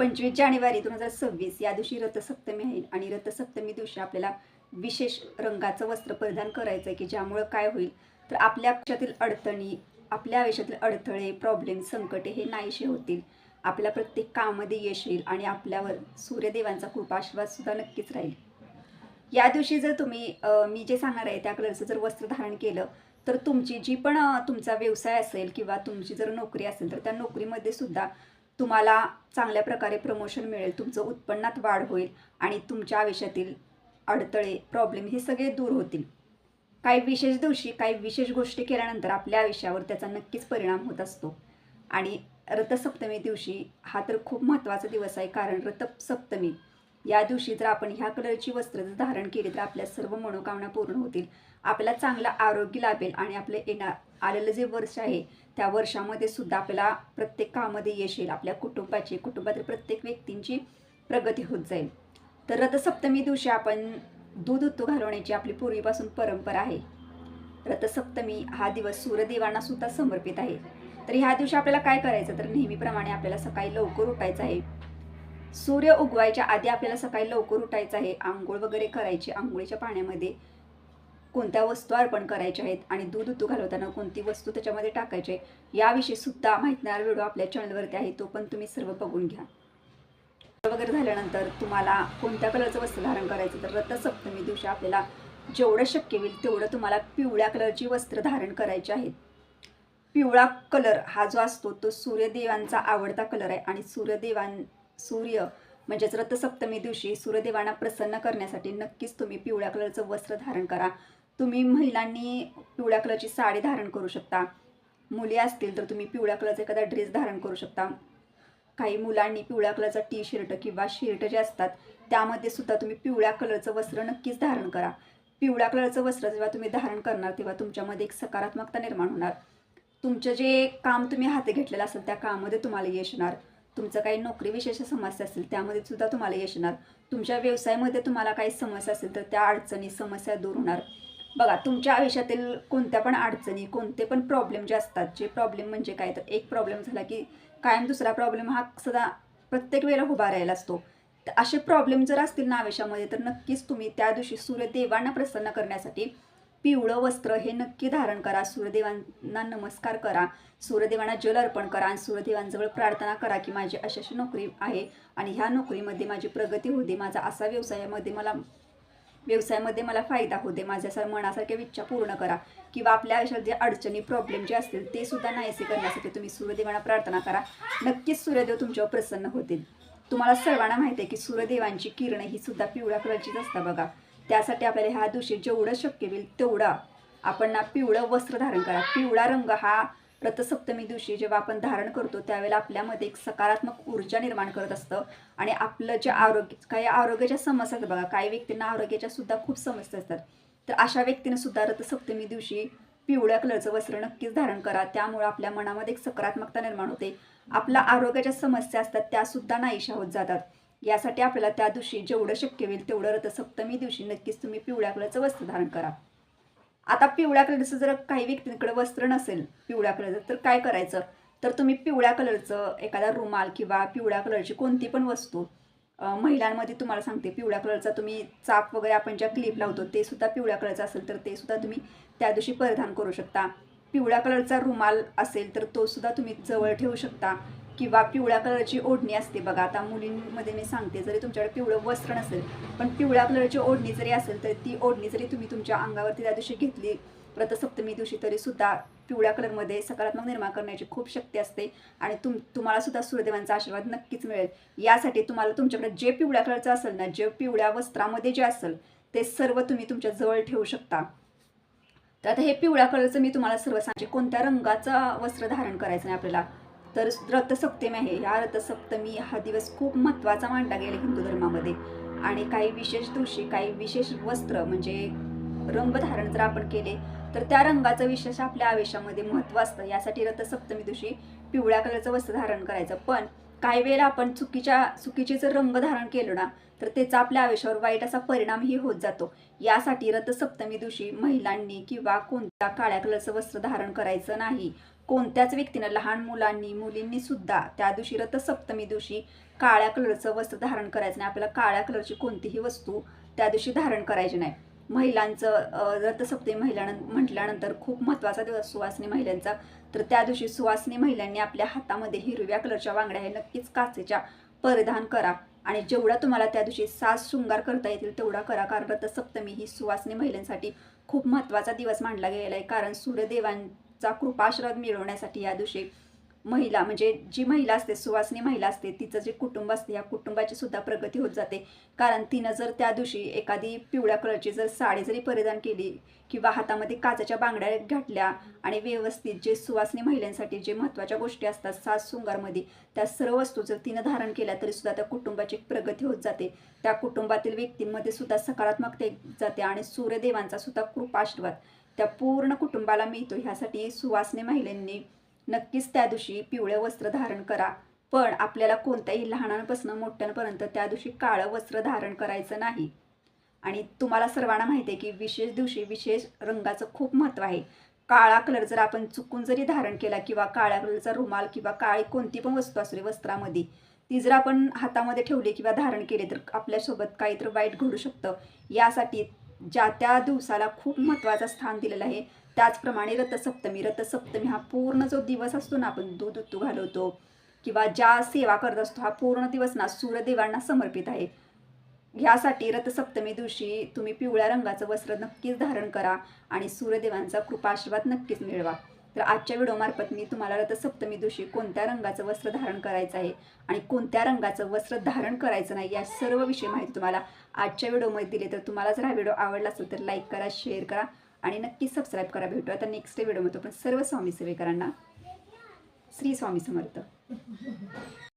पंचवीस जानेवारी दोन हजार सव्वीस या दिवशी रथसप्तमी आहे आणि रथसप्तमी दिवशी आपल्याला विशेष रंगाचं वस्त्र परिधान करायचं आहे की ज्यामुळं काय होईल? तर आपल्या आयुष्यातील अडचणी आपल्या आयुष्यातील अडथळे प्रॉब्लेम संकटे हे नाहीशे होतील. आपल्या प्रत्येक कामामध्ये यश येईल आणि आपल्यावर सूर्यदेवांचा कृपा आशीर्वाद सुद्धा नक्कीच राहील. या दिवशी जर तुम्ही मी जे सांगणार आहे त्या कलरचं जर वस्त्र धारण केलं तर तुमची जी पण तुमचा व्यवसाय असेल किंवा तुमची जर नोकरी असेल तर त्या नोकरीमध्ये सुद्धा तुम्हाला चांगल्या प्रकारे प्रमोशन मिळेल तुमचं उत्पन्नात वाढ होईल आणि तुमच्या आयुष्यातील अडथळे प्रॉब्लेम हे सगळे दूर होतील. काही विशेष दिवशी काही विशेष गोष्टी केल्यानंतर आपल्या आयुष्यावर त्याचा नक्कीच परिणाम होत असतो. आणि रथसप्तमी दिवशी हा तर खूप महत्त्वाचा दिवस आहे कारण रथसप्तमी या दिवशी जर आपण ह्या कलरची वस्त्र जर धारण केली तर आपल्या सर्व मनोकामना पूर्ण होतील. आपल्याला चांगलं आरोग्य लाभेल आणि आपलं येणार आलेलं जे वर्ष आहे त्या वर्षामध्ये सुद्धा आपल्याला प्रत्येक कामामध्ये यश येईल. आपल्या कुटुंबाची कुटुंबातील प्रत्येक व्यक्तींची प्रगती होत जाईल. तर रथसप्तमी दिवशी आपण दूध उत्तू घालवण्याची आपली पूर्वीपासून परंपरा आहे. रथसप्तमी हा दिवस सूर्यदेवांना सुद्धा समर्पित आहे. तर ह्या दिवशी आपल्याला काय करायचं? तर नेहमीप्रमाणे आपल्याला सकाळी लवकर उठायचं आहे. सूर्य उगवायच्या आधी आपल्याला सकाळी लवकर उठायचं आहे. आंघोळ वगैरे करायची. आंघोळीच्या पाण्यामध्ये कोणत्या वस्तू अर्पण करायच्या आहेत आणि दूध उतू घालवताना कोणती वस्तू त्याच्यामध्ये टाकायची आहे याविषयी सुद्धा माहिती व्हिडिओ आपल्या चॅनलवरती आहे. तो पण तुम्ही सर्व बघून घ्या. वगैरे झाल्यानंतर तुम्हाला कोणत्या कलरचं वस्त्र धारण करायचं तर रथसप्तमी दिवशी आपल्याला जेवढं शक्य होईल तेवढं तुम्हाला पिवळ्या कलरची वस्त्र धारण करायची आहेत पिवळा कलर हा जो असतो तो सूर्यदेवांचा आवडता कलर आहे. आणि सूर्यदेवां सूर्य म्हणजेच रथसप्तमी दिवशी सूर्यदेवांना प्रसन्न करण्यासाठी नक्कीच तुम्ही पिवळ्या कलरचं वस्त्र धारण करा. तुम्ही महिलांनी पिवळ्या कलरची साडी धारण करू शकता. मुली असतील तर तुम्ही पिवळ्या कलरचा एखादा ड्रेस धारण करू शकता. काही मुलांनी पिवळ्या कलरचा टी शर्ट किंवा शर्ट जे असतात त्यामध्ये सुद्धा तुम्ही पिवळ्या कलरचं वस्त्र नक्कीच धारण करा. पिवळ्या कलरचं वस्त्र जेव्हा तुम्ही धारण करणार तेव्हा तुमच्यामध्ये एक सकारात्मकता निर्माण होणार. तुमचं जे काम तुम्ही हाती घेतलेलं असेल त्या कामामध्ये तुम्हाला यश येणार. तुमचं काही नोकरी विशेष समस्या असेल त्यामध्ये सुद्धा तुम्हाला यश येणार. तुमच्या व्यवसायामध्ये तुम्हाला काही समस्या असेल तर त्या अडचणी समस्या दूर होणार. बघा तुमच्या आयुष्यातील कोणत्या पण अडचणी कोणते पण प्रॉब्लेम जे असतात जे प्रॉब्लेम म्हणजे काय? तर एक प्रॉब्लेम झाला की कायम दुसरा प्रॉब्लेम हा सदा प्रत्येक वेळेला उभा राहिला असतो. तर असे प्रॉब्लेम जर असतील ना आयुष्यामध्ये तर नक्कीच तुम्ही त्या दिवशी सूर्यदेवांना प्रसन्न करण्यासाठी पिवळं वस्त्र हे नक्की धारण करा. सूर्यदेवांना नमस्कार करा. सूर्यदेवांना जल अर्पण करा आणि सूर्यदेवांजवळ प्रार्थना करा की माझी अशी अशी नोकरी आहे आणि ह्या नोकरीमध्ये माझी प्रगती होते माझा असा व्यवसायामध्ये मला व्यवसायामध्ये मला फायदा होते माझ्या सर मनासारख्या इच्छा पूर्ण करा किंवा आपल्या आयुष्यात जे अडचणी प्रॉब्लेम जे असतील ते सुद्धा नाहीसे करण्यासाठी तुम्ही सूर्यदेवांना प्रार्थना करा. नक्कीच सूर्यदेव तुमच्यावर प्रसन्न होतील. तुम्हाला सर्वांना माहिती आहे की सूर्यदेवांची किरणं ही सुद्धा पिवळ्या कलरचीच असतात बघा. त्यासाठी आपल्याला ह्या दिवशी जेवढं शक्य होईल तेवढं आपण ना पिवळं वस्त्र धारण करा. पिवळा रंग हा रथसप्तमी दिवशी जेव्हा आपण धारण करतो त्यावेळेला आपल्यामध्ये एक सकारात्मक ऊर्जा निर्माण करत असतं. आणि आपलं जे आरोग्य काही आरोग्याच्या समस्या असतात बघा काही व्यक्तींना आरोग्याच्या सुद्धा खूप समस्या असतात. तर अशा व्यक्तीने सुद्धा रथसप्तमी दिवशी पिवळ्या कलरचं वस्त्र नक्कीच धारण करा. त्यामुळे आपल्या मनामध्ये एक सकारात्मकता निर्माण होते. आपल्या आरोग्याच्या समस्या असतात त्यासुद्धा नाहीशा होत जातात. यासाठी आपल्याला त्या दिवशी जेवढं शक्य होईल तेवढं रथसप्तमी दिवशी नक्कीच तुम्ही पिवळ्या कलरचं वस्त्र धारण करा. आता पिवळ्या कलरचं जर काही व्यक्तींकडे वस्त्र नसेल पिवळ्या कलरचं तर काय करायचं? तर तुम्ही पिवळ्या कलरचं एखादा रुमाल किंवा पिवळ्या कलरची कोणती पण वस्तू महिलांमध्ये तुम्हाला सांगते पिवळ्या कलरचा तुम्ही चाप वगैरे आपण ज्या क्लिप लावतो ते सुद्धा पिवळ्या कलरचं असेल तर ते सुद्धा तुम्ही त्या दिवशी परिधान करू शकता. पिवळ्या कलरचा रुमाल असेल तर तो सुद्धा तुम्ही जवळ ठेवू शकता. किंवा पिवळ्या कलरची ओढणी असते बघा. आता मुलींमध्ये मी सांगते जरी तुमच्याकडे पिवळं वस्त्र नसेल पण पिवळ्या कलरची ओढणी जरी असेल तर ती ओढणी जरी तुम्ही तुमच्या अंगावरती त्या दिवशी घेतली व्रतसप्तमी दिवशी तरी सुद्धा पिवळ्या कलरमध्ये सकारात्मक निर्माण करण्याची खूप शक्ती असते आणि तुम तुम्हाला सुद्धा सूर्यदेवांचा आशीर्वाद नक्कीच मिळेल. यासाठी तुम्हाला तुमच्याकडे जे पिवळ्या कलरचं असेल ना जे पिवळ्या वस्त्रामध्ये जे असेल ते सर्व तुम्ही तुमच्या जवळ ठेवू शकता. तर आता हे पिवळ्या कलरचं मी तुम्हाला सर्व सांगते. कोणत्या रंगाचं वस्त्र धारण करायचं नाही आपल्याला? तर रथसप्तमी आहे. ह्या रथसप्तमी हा दिवस खूप महत्त्वाचा मानला गेला हिंदू धर्मामध्ये. आणि काही विशेष दिवशी काही विशेष वस्त्र म्हणजे रंग धारण जर आपण केले तर त्या रंगाचं विशेष आपल्या आवेशामध्ये महत्त्व असतं. यासाठी रथसप्तमी दिवशी पिवळ्या कलरचं वस्त्र धारण करायचं. पण काही वेळेला आपण चुकीच्या चुकीचे जर रंग धारण केलं ना तर त्याचा आपल्या आयुष्यावर वाईट असा परिणामही होत जातो. यासाठी रथसप्तमी दिवशी महिलांनी किंवा कोणत्या काळ्या कलरचं वस्त्र धारण करायचं नाही. कोणत्याच व्यक्तीनं लहान मुलांनी मुलींनी सुद्धा त्या दिवशी रथसप्तमी दिवशी काळ्या कलरचं वस्त्र धारण करायचं नाही. आपल्याला काळ्या कलरची कोणतीही वस्तू त्या दिवशी धारण करायची नाही. महिलांचं रथसप्तमी महिलां म्हटल्यानंतर खूप महत्त्वाचा दिवस सुवासिनी महिलांचा. तर त्या दिवशी सुवासिनी महिलांनी आपल्या हातामध्ये हिरव्या कलरच्या बांगड्या हे नक्कीच काचेच्या परिधान करा. आणि जेवढा तुम्हाला त्या दिवशी साज शृंगार करता येतील तेवढा करा कारण रथसप्तमी ही सुवासनी महिलांसाठी खूप महत्त्वाचा दिवस मानला गेलेला आहे. कारण सूर्यदेवांचा कृपाश्रद मिळवण्यासाठी या दिवशी महिला म्हणजे जी महिला असते सुवासिनी महिला असते तिचं जे कुटुंब असते या कुटुंबाची सुद्धा प्रगती होत जाते. कारण तिनं जर त्या दिवशी एखादी पिवळ्या कलरची जर साडी जरी परिधान केली किंवा हातामध्ये काचेच्या बांगड्या घातल्या आणि व्यवस्थित जे सुवासिनी महिलांसाठी जे महत्त्वाच्या गोष्टी असतात सास सुंगारमध्ये त्या सर्व वस्तू जर तिनं धारण केल्या तरी सुद्धा त्या कुटुंबाची प्रगती होत जाते. त्या कुटुंबातील व्यक्तींमध्ये सुद्धा सकारात्मकता जाते आणि सूर्यदेवांचा सुद्धा कृपाशीर्वाद त्या पूर्ण कुटुंबाला मिळतो. ह्यासाठी सुवासिनी महिलांनी नक्कीच त्या दिवशी पिवळे वस्त्र धारण करा. पण आपल्याला कोणत्याही लहानांपासून मोठ्यांपर्यंत त्या दिवशी काळं वस्त्र धारण करायचं नाही. आणि तुम्हाला सर्वांना माहिती आहे की विशेष दिवशी विशेष रंगाचं खूप महत्त्व आहे. काळा कलर जर आपण चुकून जरी धारण केला किंवा काळ्या कलरचा रुमाल किंवा काळी कोणती पण वस्तू असू दे वस्त्रामध्ये ती जर आपण हातामध्ये ठेवली किंवा धारण केली तर आपल्यासोबत काहीतरी वाईट घडू शकतं. यासाठी ज्या त्या दिवसाला खूप महत्त्वाचं स्थान दिलेलं आहे. त्याचप्रमाणे रथसप्तमी रथसप्तमी हा पूर्ण जो दिवस असतो ना आपण दूध उत्तू घालवतो किंवा ज्या सेवा करत असतो हा पूर्ण दिवस ना सूर्यदेवांना समर्पित आहे. ह्यासाठी रथसप्तमी दिवशी तुम्ही पिवळ्या रंगाचं वस्त्र नक्कीच धारण करा आणि सूर्यदेवांचा कृपाशीर्वाद नक्कीच मिळवा. तर आजच्या व्हिडिओमार्फत मी तुम्हाला रथसप्तमी दिवशी कोणत्या रंगाचं वस्त्र धारण करायचं आहे आणि कोणत्या रंगाचं वस्त्र धारण करायचं नाही या सर्व विषयी माहिती तुम्हाला आजच्या व्हिडिओमध्ये दिली तर तुम्हाला जर हा व्हिडिओ आवडला असेल तर लाईक करा शेअर करा आणि नक्की सबस्क्राईब करा. भेटू आता नेक्स्ट व्हिडिओमध्ये पण सर्व स्वामी सेवेकरांना श्री स्वामी समर्थ.